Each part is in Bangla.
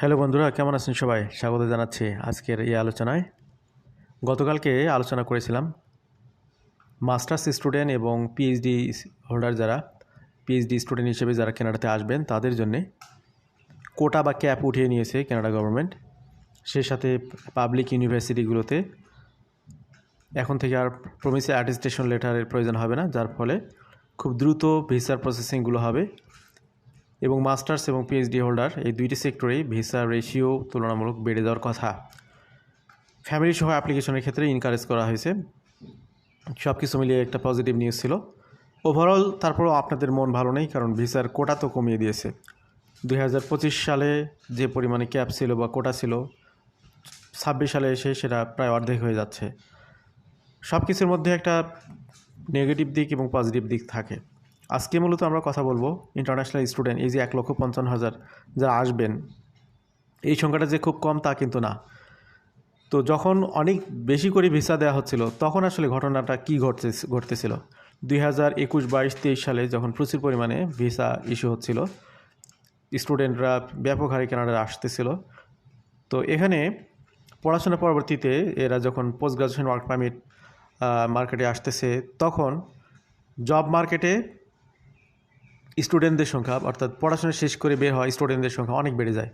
হ্যালো বন্ধুরা, কেমন আছেন সবাই? স্বাগত জানাচ্ছি আজকের এই আলোচনায়। গতকালকে আলোচনা করেছিলাম মাস্টার্স স্টুডেন্ট এবং পিএইচডি হোল্ডার যারা পিএইচডি স্টুডেন্ট হিসেবে যারা কানাডাতে আসবেন, তাদের জন্যে কোটা বা ক্যাপ উঠিয়ে নিয়েছে কানাডা গভর্নমেন্ট। সে সাথে পাবলিক ইউনিভার্সিটিগুলোতে এখন থেকে আর প্রমিসে অ্যাটেস্টেশন লেটারের প্রয়োজন হবে না, যার ফলে খুব দ্রুত ভিসার প্রসেসিংগুলো হবে। এবং মাস্টার্স এবং পিএইচডি হোল্ডার, এই দুইটি সেক্টরেই ভিসা রেশিও তুলনামূলক বেড়ে যাওয়ার কথা। ফ্যামিলি সহ অ্যাপ্লিকেশনের ক্ষেত্রে ইনকারেজ করা হয়েছে। সব কিছু মিলিয়ে একটা পজিটিভ নিউজ ছিল। ওভারঅল তারপরও আপনাদের মন ভালো নেই, কারণ ভিসার কোটা তো কমিয়ে দিয়েছে। দু হাজার পঁচিশ সালে যে পরিমাণে ক্যাপ ছিল বা কোটা ছিল, ছাব্বিশ সালে এসে সেটা প্রায় অর্ধেক হয়ে যাচ্ছে। সব কিছুর মধ্যে একটা নেগেটিভ দিক এবং পজিটিভ দিক থাকে। আজকে মূলত আমরা কথা বলব ইন্টারন্যাশনাল স্টুডেন্ট এই যে এক লক্ষ পঞ্চান্ন হাজার যারা আসবেন, এই সংখ্যাটা যে খুব কম তা কিন্তু না। তো যখন অনেক বেশি করে ভিসা দেওয়া হচ্ছিল, তখন আসলে ঘটনাটা কী ঘটতে ঘটতেছিল? দুই হাজার একুশ বাইশ তেইশ সালে যখন প্রচুর পরিমাণে ভিসা ইস্যু হচ্ছিল স্টুডেন্টরা ব্যাপক হারে কানাডায় আসতেছিল। তো এখানে পড়াশোনা পরবর্তীতে এরা যখন পোস্ট গ্রাজুয়েশন ওয়ার্ক পারমিট মার্কেটে আসতেছে, তখন জব মার্কেটে স্টুডেন্টদের সংখ্যা, অর্থাৎ পড়াশোনা শেষ করে বের হওয়া স্টুডেন্টদের সংখ্যা অনেক বেড়ে যায়।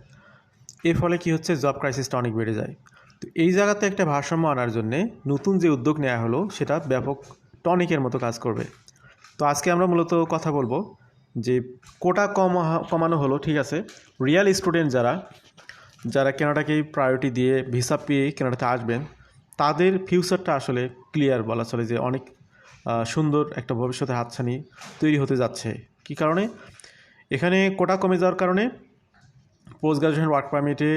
এর ফলে কি হচ্ছে? জব ক্রাইসিসটা অনেক বেড়ে যায়। তো এই জায়গাতে একটা ভারসাম্য আনার জন্যে নতুন যে উদ্যোগ নেওয়া হলো, সেটা ব্যাপক টনিকের মতো কাজ করবে। তো আজকে আমরা মূলত কথা বলব যে কোটা কম, কমানো হলো, ঠিক আছে? রিয়েল স্টুডেন্ট যারা যারা কেনাডাকেই প্রায়োরিটি দিয়ে ভিসা পেয়ে কেনাটাতে আসবেন, তাদের ফিউচারটা আসলে ক্লিয়ার বলা চলে যে অনেক সুন্দর একটা ভবিষ্যতের হাতছানি তৈরি হতে যাচ্ছে। কী কারণে? এখানে কোটা কমে যাওয়ার কারণে পোস্ট গ্রাজুয়েশন ওয়ার্ক পারমিটে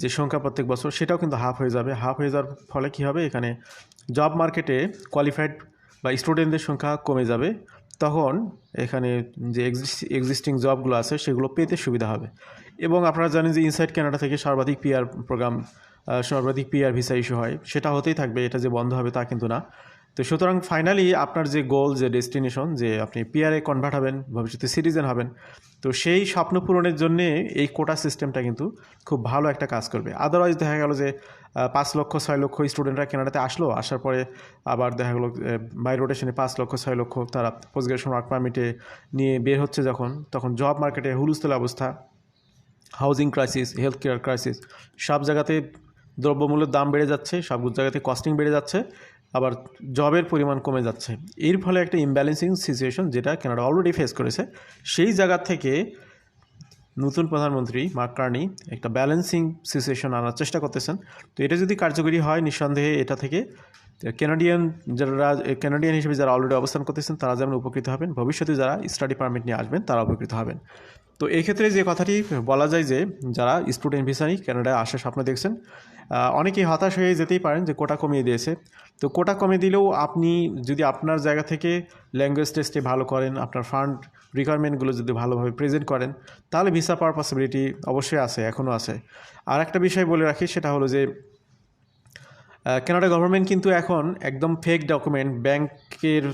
যে সংখ্যা প্রত্যেক বছর, সেটাও কিন্তু হাফ হয়ে যাবে। হাফ হয়ে যাওয়ার ফলে কী হবে? এখানে জব মার্কেটে কোয়ালিফাইড বা স্টুডেন্টদের সংখ্যা কমে যাবে। তখন এখানে যে এক্সিস্টিং জবগুলো আছে, সেগুলো পেতে সুবিধা হবে। এবং আপনারা জানেন যে ইনসাইড কানাডা থেকে সর্বাধিক পিআর প্রোগ্রাম সর্বাধিক পিআর ভিসা ইস্যু হয়। সেটা হতেই থাকবে, এটা যে বন্ধ হবে তা কিন্তু না। তো সুতরাং ফাইনালি আপনার যে গোল যে ডেস্টিনেশন যে আপনি পিআরএ কনভার্ট হবেন, ভবিষ্যতে সিটিজেন হবেন, তো সেই স্বপ্ন পূরণের জন্যে এই কোটা সিস্টেমটা কিন্তু খুব ভালো একটা কাজ করবে। আদারওয়াইজ দেখা গেল যে পাঁচ লক্ষ, ছয় লক্ষ স্টুডেন্টরা কেনাডাতে আসলো, আসার পরে আবার দেখা গেলো বাই রোটেশনে পাঁচ লক্ষ, ছয় লক্ষ তারা পোস্ট গ্রাজুয়েশন ওয়ার্ক পারমিটে নিয়ে বের হচ্ছে যখন, তখন জব মার্কেটে হুলস্থুল অবস্থা housing crisis health care crisis সব জায়গাতে দ্রব্যমূল্যের দাম বেড়ে যাচ্ছে, সব জায়গাতে কস্টিং বেড়ে যাচ্ছে আবার জবের পরিমাণ কমে যাচ্ছে। এর ফলে একটা ইমব্যালেন্সিং সিচুয়েশন যেটা কানাডা অলরেডি ফেস করেছে। সেই জায়গা থেকে নতুন প্রধানমন্ত্রী মার্ক কার্নি একটা ব্যালেন্সিং সিচুয়েশন আনার চেষ্টা করতেছেন। তো এটা যদি কার্যকরী হয়, নিঃসন্দেহে এটা থেকে ক্যানাডিয়ান যারা ক্যানাডিয়ান হিসেবে যারা অলরেডি অবস্থান করতেছেন, তারা যেমন উপকৃত হবেন, ভবিষ্যতে যারা স্টাডি পারমিট নিয়ে আসবেন, তারা উপকৃত হবেন। তো এই ক্ষেত্রে যে কথাটি বলা যায় যে যারা স্টুডেন্ট ভিসা নিয়ে কানাডায় আসার স্বপ্ন দেখছেন অনেকেই হতাশ হয়ে যেতেই পারেন যে কোটা কমিয়ে দিয়েছে। তো কোটা কমিয়ে দিলেও আপনি যদি আপনার জায়গা থেকে ল্যাঙ্গুয়েজ টেস্টে ভালো করেন, আপনার ফান্ড রিকোয়ারমেন্টগুলো যদি ভালোভাবে প্রেজেন্ট করেন, তাহলে ভিসা পাওয়ার পসিবিলিটি অবশ্যই আছে, এখনও আছে। আর একটা বিষয় বলে রাখি, সেটা হলো যে কানাডা গভর্নমেন্ট কিন্তু এখন একদম ফেক ডকুমেন্ট ব্যাংকের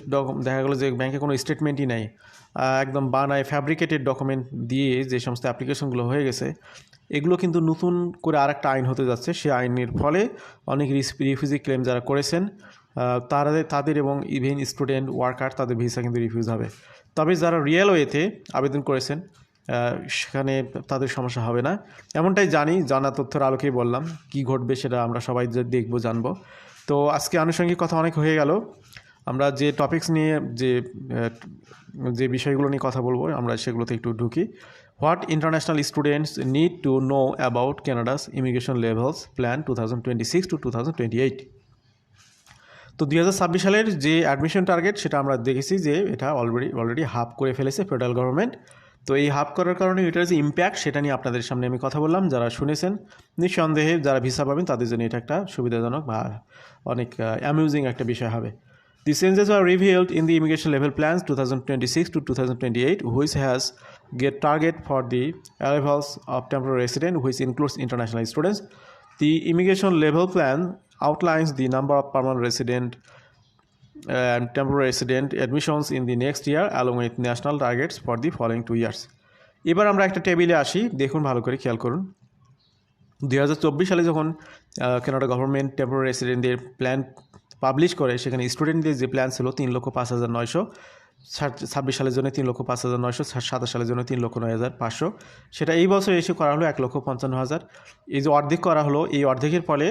দেখা গেলো যে ব্যাংকে কোনো স্টেটমেন্টই নাই একদম বানায় ফ্যাব্রিকেটেড ডকুমেন্ট দিয়ে যে সমস্ত অ্যাপ্লিকেশনগুলো হয়ে গেছে, এগুলো কিন্তু নতুন করে আর একটা আইন হতে যাচ্ছে। সেই আইনের ফলে অনেক রিফিউজি ক্লেম যারা করেছেন তারা তাদের এবং ইভেন স্টুডেন্ট ওয়ার্কার তাদের ভিসা কিন্তু রিফিউজ হবে। তবে যারা রিয়েল ওয়েতে আবেদন করেছেন সেখানে তাদের সমস্যা হবে না। এমনটাই জানি, জানা তথ্যের আলোকেই বললাম। কি ঘটবে সেটা আমরা সবাই দেখব, জানব। তো আজকে আনুষঙ্গিক কথা অনেক হয়ে গেল। আমরা যে টপিকস নিয়ে, যে যে বিষয়গুলো নিয়ে কথা বলব, আমরা সেগুলোতে একটু ঢুকি। What international students need to know about Canada's immigration levels plan two thousand twenty six to two thousand twenty eight তো দুই হাজার ছাব্বিশ সালের যে অ্যাডমিশন টার্গেট সেটা আমরা দেখেছি যে এটা অলরেডি অলরেডি হাফ করে ফেলেছে ফেডারেল গভর্নমেন্ট তো এই হাফ করার কারণে এটার যে ইম্প্যাক্ট সেটা নিয়ে আপনাদের সামনে আমি কথা বললাম, যারা শুনেছেন। নিঃসন্দেহে যারা ভিসা পাবেন, তাদের জন্য এটা একটা সুবিধাজনক বা অনেক অ্যামিউজিং একটা বিষয় হবে। The changes are revealed in the immigration level plans two thousand twenty six to two thousand twenty eight which has get target for the arrivals of temporary resident which includes international students the immigration level plan outlines the number of permanent resident and temporary resident admissions in the next year, along with national targets for the following two years. এবার আমরা একটা টেবিলে আসি, দেখুন ভালো করে খেয়াল করুন। দুই হাজার চব্বিশ সালে যখন কানাডা গভর্নমেন্ট টেম্পোরারি রেসিডেন্টদের প্ল্যান পাবলিশ করে, সেখানে স্টুডেন্টদের যে প্ল্যান ছিল, তিন লক্ষ পাঁচ হাজার নয়শো ছাব্বিশ সালের জন্য তিন লক্ষ পাঁচ হাজার নয়শো সাতাশ সালের জন্য তিন লক্ষ নয় হাজার পাঁচশো। সেটা এই বছর এসে করা হলো এক লক্ষ পঞ্চান্ন হাজার। এই যে অর্ধেক করা হলো, এই অর্ধেকের ফলে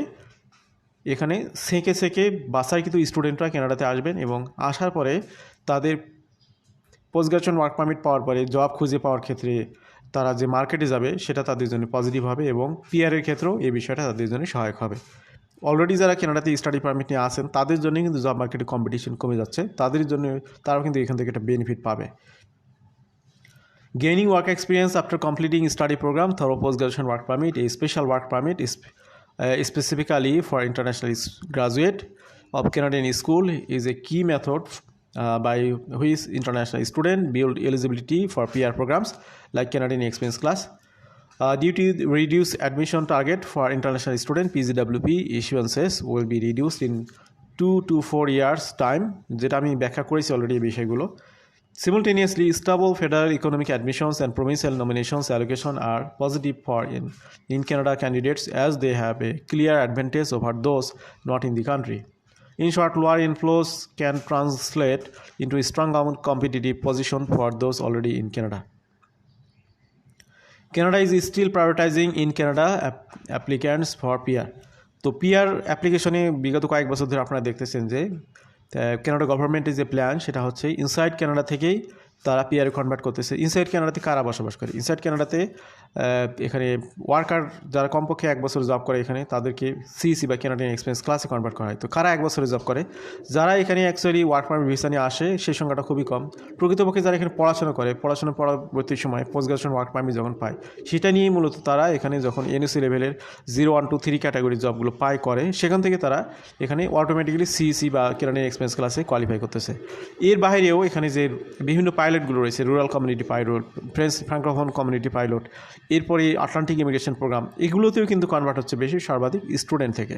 এখানে সেঁকে সেঁকে বাসায় কিন্তু স্টুডেন্টরা কানাডাতে আসবেন এবং আসার পরে তাদের পোস্ট গ্রাজুয়েশন ওয়ার্ক পারমিট পাওয়ার পরে জব খুঁজে পাওয়ার ক্ষেত্রে তারা যে মার্কেটে যাবে, সেটা তাদের জন্য পজিটিভ হবে এবং পিআরের ক্ষেত্রেও এই বিষয়টা তাদের জন্য সহায়ক হবে। অলরেডি যারা কেনাডাতে স্টাডি পারমিট নিয়ে আসেন, তাদের জন্য কিন্তু জব মার্কেটে কম্পিটিশন কমে যাচ্ছে। তাদের জন্য তারাও কিন্তু এখান থেকে একটা বেনিফিট পাবে। Gaining work experience after completing study program through post graduation work permit এই special work permit specifically for international graduate of Canadian school is a key method uh, by which international student build eligibility for PR programs like Canadian Experience Class. Uh, due to reduced admission target for international student, PGWP issuances will be reduced in two to four years time যেটা আমি ব্যাখ্যা করেছি অলরেডি এই বিষয়গুলো Simultaneously, stable federal economic admissions and provincial nominations allocation are positive for in, in Canada candidates as they have a clear advantage over those not in the country. In short, lower inflows can translate into a strong competitive position for those already in Canada. Canada is still prioritizing in Canada app- applicants for PR. তো পিআর অ্যাপ্লিকেশনে বিগত কয়েক বছর ধরে আপনারা দেখতেছেন যে কানাডা গভর্নমেন্টের যে প্ল্যান সেটা হচ্ছে ইনসাইড কানাডা থেকেই তারা পিআরে কনভার্ট করতেছে। ইনসাইড কানাডাতে কারা বসবাস করে? ইনসাইড কানাডাতে এখানে ওয়ার্কার যারা কমপক্ষে এক বছর জব করে এখানে, তাদেরকে সিসি বা কানাডিয়ান এক্সপিরিয়েন্স ক্লাসে কনভার্ট করা হয়। তো কারা এক বছরে জব করে? যারা এখানে অ্যাকচুয়ালি ওয়ার্ক পারমিট ভিসা নিয়ে আসে, সেই সংখ্যাটা খুবই কম। প্রকৃতপক্ষে যারা এখানে পড়াশোনা করে, পড়াশোনা পরবর্তী সময় পোস্ট গ্রাজুয়েশন ওয়ার্ক পারমিট যখন পায়, সেটা নিয়েই মূলত তারা এখানে যখন এনএসি লেভেলের zero one two three category জবগুলো পায়, করে, সেখান থেকে তারা এখানে অটোমেটিক্যালি সিসি বা কেরানিয়ান এক্সপিরিয়েন্স ক্লাসে কোয়ালিফাই করতেছে। এর বাইরেও এখানে যে বিভিন্ন পাইলটগুলো রয়েছে rural community pilot French francophone community pilot এরপরে আটলান্টিক ইমিগ্রেশন প্রোগ্রাম এগুলোতেও কিন্তু কনভার্ট হচ্ছে বেশি সর্বাধিক স্টুডেন্ট থেকে।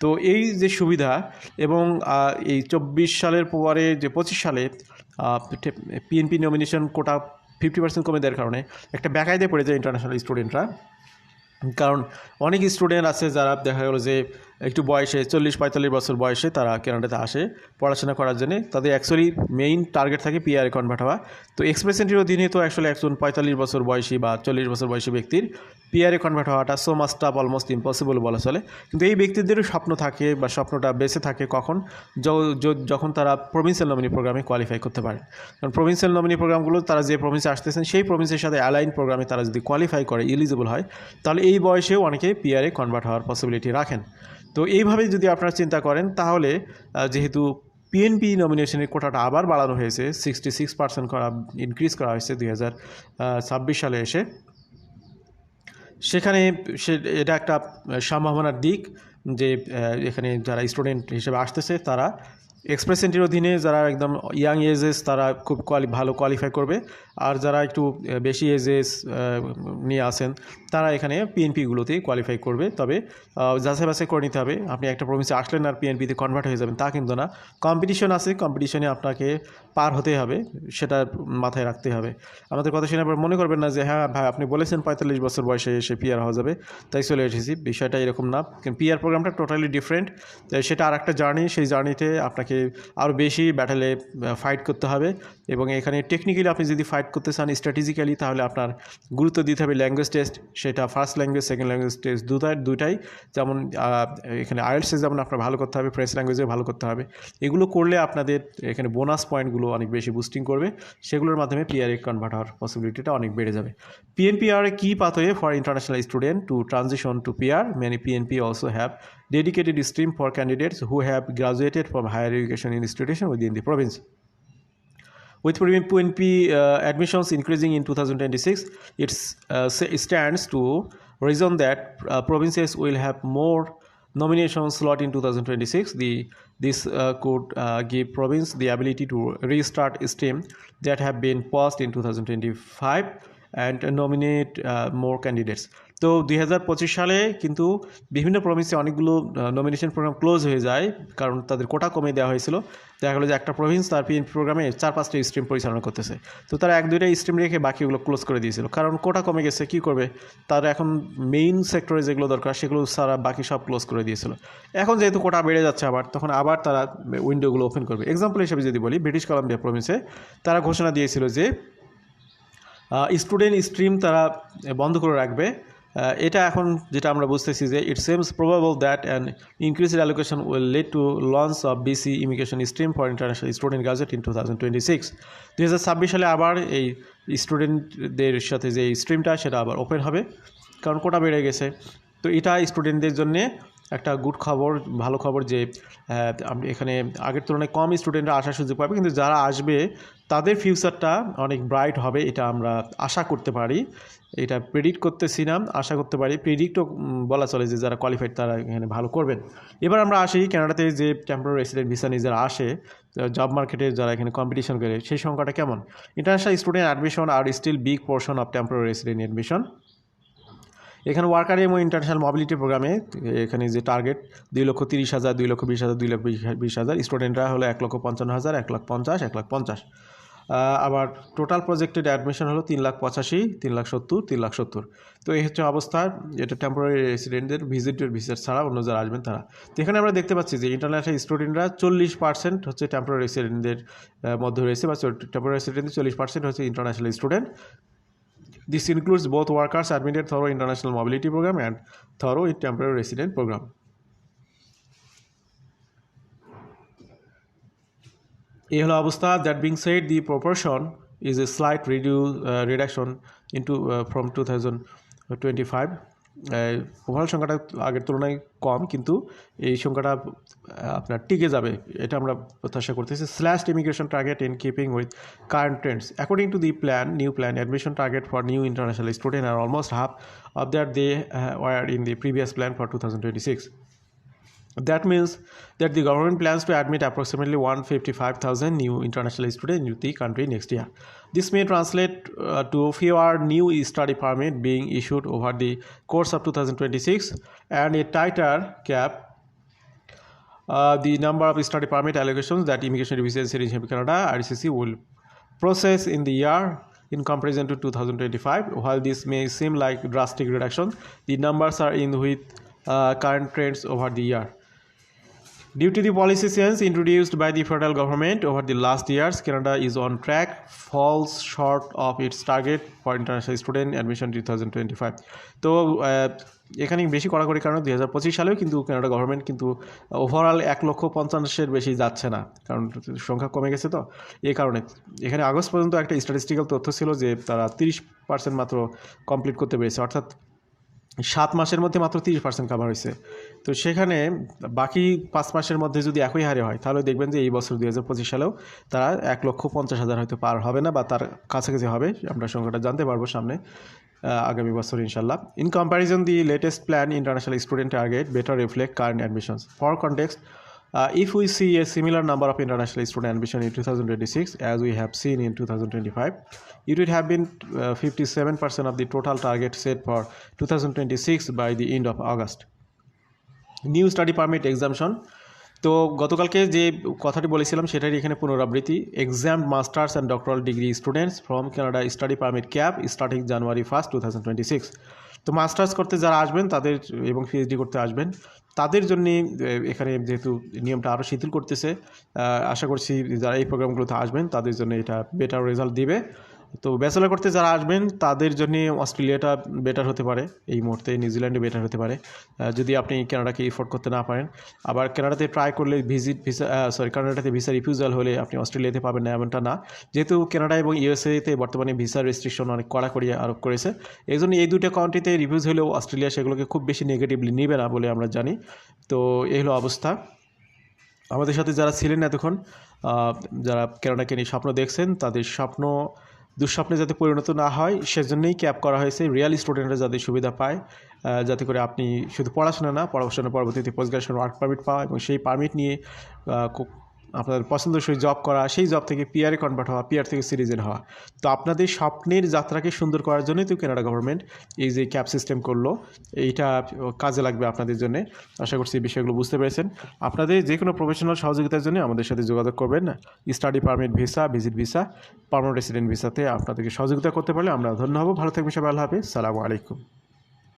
তো এই যে সুবিধা এবং এই চব্বিশ সালের পরে যে পঁচিশ সালে PNP nomination quota fifty percent কমে দেওয়ার কারণে একটা ব্যাকায়দে পড়ে যায় ইন্টারন্যাশনাল স্টুডেন্টরা কারণ অনেক স্টুডেন্ট আছে যারা দেখা গেলো যে একটু বয়সে চল্লিশ পঁয়তাল্লিশ বছর বয়সে তারা কানাডাতে আসে পড়াশোনা করার জন্য। তাদের অ্যাকচুয়ালি মেইন টার্গেট থাকে পিআরে কনভার্ট হওয়া। তো এক্সপ্রেস অধীনে তো অ্যাকচুয়ালি একজন পঁয়তাল্লিশ বছর বয়সী বা চল্লিশ বছর বয়সী ব্যক্তির পিআরে কনভার্ট হওয়াটা so much tough almost impossible বলা চলে। কিন্তু এই ব্যক্তিদেরও স্বপ্ন থাকে বা স্বপ্নটা বেঁচে থাকে কখন? যখন তারা প্রভিন্সিয়াল নমিনি প্রোগ্রামে কোয়ালিফাই করতে পারে। কারণ প্রভিন্সিয়াল নমিনি প্রোগ্রামগুলো তারা যে প্রভিন্সে আসতেছেন, সেই প্রভিন্সের সাথে অ্যালাইন প্রোগ্রামে তারা যদি কোয়ালিফাই করে এলিজিবল হয়, তাহলে এই বয়সেও অনেকে পিআরে কনভার্ট হওয়ার পসিবিলিটি রাখেন। তো এইভাবে যদি আপনারা চিন্তা করেন, তাহলে যেহেতু পিএনপি নমিনেশনের কোটাটা আবার বাড়ানো হয়েছে সিক্সটি সিক্স পার্সেন্ট করা ইনক্রিজ করা হয়েছে দুই হাজার ছাব্বিশ সালে এসে, সেখানে সে, এটা একটা সম্ভাবনার দিক যে এখানে যারা স্টুডেন্ট হিসেবে আসতেছে, তারা এক্সপ্রেস এন্ট্রির অধীনে যারা একদম ইয়াং এজেস তারা খুব কোয়ালি ভালো কোয়ালিফাই করবে। আর যারা একটু বেশি এজেস নিয়ে আসেন তারা এখানে পিএনপিগুলোতেই কোয়ালিফাই করবে। তবে যাচাই বাছাই করে নিতে হবে। আপনি একটা প্রভিন্সে আসলেন আর পিএনপিতে কনভার্ট হয়ে যাবেন, তা কিন্তু না। কম্পিটিশন আছে কম্পিটিশনে আপনাকে পার হতে হবে, সেটা মাথায় রাখতে হবে। আমাদের কথা শুনে আবার মনে করবেন না যে হ্যাঁ ভাই, আপনি বলেছেন পঁয়তাল্লিশ বছর বয়সে এসে পিআর হওয়া যাবে, তাই চলে এসেছি। বিষয়টা এরকম না। পিআর প্রোগ্রামটা টোটালি ডিফারেন্ট সেটা আর একটা জার্নি সেই জার্নিতে আপনাকে আরও বেশি ব্যাটেলে ফাইট করতে হবে। এবং এখানে টেকনিক্যালি আপনি যদি ফাইট করতে চান স্ট্র্যাটেজিক্যালি তাহলে আপনার গুরুত্ব দিতে হবে ল্যাঙ্গুয়েজ টেস্ট সেটা first language second language test দুটাই দুটাই যেমন এখানে আইএলসে যেমন আপনার ভালো করতে হবে ফ্রেঞ্চ ল্যাঙ্গুয়েজে ভালো করতে হবে। এগুলো করলে আপনাদের এখানে বোনাস পয়েন্টগুলো অনেক বেশি বুস্টিং করবে। সেগুলোর মাধ্যমে পিআরএ কনভার্ট হওয়ার পসিবিলিটিটা অনেক বেড়ে যাবে। PNP are a key pathway for international student to transition to PR many PNP also have dedicated stream for candidates who have graduated from higher education institution within the province. With PMP PNP uh, admissions increasing in 2026, uh, it stands to reason that uh, provinces will have more nomination slot in 2026. The this uh, could uh, give province the ability to restart STEM that have been paused in 2025 and nominate uh, more candidates. তো দুই হাজার পঁচিশ সালে কিন্তু বিভিন্ন প্রভিন্সে অনেকগুলো নমিনেশন প্রোগ্রাম ক্লোজ হয়ে যায়, কারণ তাদের কোটা কমে দেওয়া হয়েছিল। দেখা গেলো যে একটা প্রভিন্স তার পিএনপি প্রোগ্রামে চার পাঁচটা স্ট্রিম পরিচালনা করতেছে। তো তারা এক দুইটা স্ট্রিম রেখে বাকিগুলো ক্লোজ করে দিয়েছিল। কারণ কোটা কমে গেছে, কী করবে? তার এখন মেইন সেক্টরে যেগুলো দরকার, সেগুলো সারা বাকি সব ক্লোজ করে দিয়েছিল। এখন যেহেতু কোটা বেড়ে যাচ্ছে আবার, তখন আবার তারা উইন্ডোগুলো ওপেন করবে। এক্সাম্পল হিসেবে যদি বলি ব্রিটিশ কলাম্বিয়া প্রভিন্সে তারা ঘোষণা দিয়েছিল যে স্টুডেন্ট স্ট্রিম তারা বন্ধ করে রাখবে। এটা এখন যেটা আমরা বুঝতেছি যে it seems probably that and increase allocation will lead to launch of BC immigration stream for international student graduate in two thousand twenty six দু হাজার ছাব্বিশ সালে আবার এই স্টুডেন্টদের সাথে যে স্ট্রিমটা সেটা আবার ওপেন হবে, কারণ কোটা বেড়ে গেছে। তো এটা স্টুডেন্টদের জন্যে একটা গুড খবর, ভালো খবর যে এখানে আগের তুলনায় কম স্টুডেন্টরা আসার সুযোগ পাবে। কিন্তু যারা আসবে, তাদের ফিউচারটা অনেক ব্রাইট হবে, এটা আমরা আশা করতে পারি। এটা প্রেডিক্ট করতেছি না, আশা করতে পারি। প্রেডিক্টও বলা চলে যে, যারা কোয়ালিফাইড তারা এখানে ভালো করবেন। এবার আমরা আসি কানাডাতে যে টেম্পোরারি রেসিডেন্ট ভিসা নিয়ে যারা আসে জব মার্কেটে যারা এখানে কম্পিটিশন করে, সেই সংখ্যাটা কেমন? International student admission are still big portion of temporary resident admission এখানে ওয়ার্কার এবং ইন্টারন্যাশনাল মোবিলিটি প্রোগ্রামে এখানে যে টার্গেট দুই লক্ষ তিরিশ হাজার, দুই লক্ষ বিশ হাজার, দুই লক্ষ বিশ হাজার। স্টুডেন্টরা হলো এক লক্ষ পঞ্চান্ন হাজার, এক লাখ পঞ্চাশ, এক লাখ পঞ্চাশ। আবার টোটাল প্রজেক্টেড অ্যাডমিশন হলো তিন লাখ পঁচাশি, তিন লাখ সত্তর, তিন লাখ সত্তর। তো এই হচ্ছে অবস্থা, এটা টেম্পোরারি রেসিডেন্টদের ভিজিটর ভিসার ছাড়া অন্য যারা আসবেন তারা। তো এখানে আমরা দেখতে পাচ্ছি যে ইন্টারন্যাশনাল স্টুডেন্টরা চল্লিশ পার্সেন্ট হচ্ছে টেম্পোরারি রেসিডেন্টদের মধ্যে রয়েছে বা টেম্পোরারি রেসিডেন্টদের চল্লিশ পার্সেন্ট হচ্ছে international student This includes both workers admitted through international mobility program and through a temporary resident program. এই হলো অবস্থা that being said the proportion is a slight reduce, uh, reduction into uh, from 2025 overall সংখ্যাটা আগের তুলনায় কম, কিন্তু এই সংখ্যাটা আপনার টিকে যাবে, এটা আমরা প্রত্যাশা করতেছি। Slash immigration target in keeping with current trends according to the plan new plan admission target for new international student are almost half of that they were in the previous plan for two thousand twenty six That means that the government plans to admit approximately 155,000 new international students into the country next year. This may translate uh, to fewer new study permit being issued over the course of 2026 and a tighter cap uh, the number of study permit allocations that Immigration Revision Service in Canada RCC will process in the year in comparison to 2025. While this may seem like drastic reduction, the numbers are in with uh, current trends over the year. Due to the policy change introduced by the federal government over the last years, Canada is on track, falls short of its target for international student admission 2025. তো এখানে বেশি কড়াকড়ি কারণ দুই হাজার পঁচিশ সালেও কিন্তু কানাডা গভর্নমেন্ট কিন্তু ওভারঅল এক লক্ষ পঞ্চাশের বেশি যাচ্ছে না কারণ সংখ্যা কমে গেছে তো এই কারণে এখানে আগস্ট পর্যন্ত একটা স্ট্যাটিস্টিক্যাল তথ্য ছিল যে তারা তিরিশ পার্সেন্ট মাত্র কমপ্লিট করতে পেরেছে অর্থাৎ সাত মাসের মধ্যে মাত্র তিরিশ পার্সেন্ট কাভার হয়েছে। তো সেখানে বাকি পাঁচ মাসের মধ্যে যদি একই হারে হয়, তাহলে দেখবেন যে এই বছর দুই হাজার পঁচিশ সালেও তারা এক লক্ষ পঞ্চাশ হাজার হয়তো পার হবে না বা তার কাছাকাছি হবে, আমরা সংখ্যাটা জানতে পারব সামনে আগামী বছর ইনশাল্লাহ in comparison the latest plan international student target better reflect current admissions for context Uh, if we see a similar number of international student admission in 2026 as we have seen in 2025, it would have been uh, 57% of the total target set for 2026 by the end of August. New study permit exemption তো গতকালকে যে কথাটি বলেছিলাম সেটারই এখানে পুনরাবৃত্তি। Exempt masters and doctoral degree students from Canada study permit cap starting January first two thousand twenty six তো মাস্টার্স করতে যারা আসবেন তাদের এবং পিএইচডি করতে আসবেন তাদের জন্য এখানে যেহেতু নিয়মটা আরও শিথিল করতেছে আশা করছি যারা এই প্রোগ্রামগুলোতে আসবেন তাদের জন্য এটা বেটার রেজাল্ট দিবে। তো ব্যাচেলার করতে যারা আসবেন, তাদের জন্য অস্ট্রেলিয়াটা বেটার হতে পারে। এই মুহূর্তে নিউজিল্যান্ডে বেটার হতে পারে। যদি আপনি কানাডাকে এফোর্ড করতে না পারেন। আবার কানাডাতে ট্রাই করলে ভিজিট ভিসা সরি কানাডাতে ভিসা রিফিউজাল হলে আপনি অস্ট্রেলিয়াতে পাবেন না, এমনটা না। যেহেতু কানাডা এবং ইউএসএতে বর্তমানে ভিসা রেস্ট্রিকশন অনেক কড়াকড়ি আরোপ করেছে। এই জন্য এই দুটো কান্ট্রিতে রিভিউজ হলেও অস্ট্রেলিয়া সেগুলোকে খুব বেশি নেগেটিভলি নেবে না বলে আমরা জানি। তো এই হলো অবস্থা। আমাদের সাথে যারা ছিলেন এতক্ষণ যারা কেরানাকে নিয়ে স্বপ্ন দেখছেন, তাদের স্বপ্ন দুঃস্বপ্নে যাতে পরিণত না হয়, সেজন্যই ক্যাপ করা হয়েছে। রিয়াল স্টুডেন্টরা যাতে সুবিধা পায় যাতে করে আপনি শুধু পড়াশোনা না পড়াশোনার পরবর্তীতে পোস্ট গ্রাজুয়েশন ওয়ার্ক পারমিট পাওয়া এবং সেই পারমিট নিয়ে আপনাদের পছন্দসই জব করা, সেই জব থেকে পিআরে কনভার্ট হওয়া পিআর থেকে সিটিজেন হওয়া। তো আপনাদের স্বপ্নের যাত্রাকে সুন্দর করার জন্যই তো কানাডা গভর্নমেন্ট এই যে ক্যাব সিস্টেম করল, এইটা কাজে লাগবে আপনাদের জন্য। আশা করছি এই বিষয়গুলো বুঝতে পেরেছেন। আপনাদের যে কোনো প্রফেশনাল সহযোগিতার জন্য আমাদের সাথে যোগাযোগ করবেন। Study permit visa visit visa permanent resident ভিসাতে আপনাদেরকে সহযোগিতা করতে পারলে আমরা ধন্য হব। ভালো থাকবেন সবাই, আল্লাহ হাফিজ। সালামু আলাইকুম।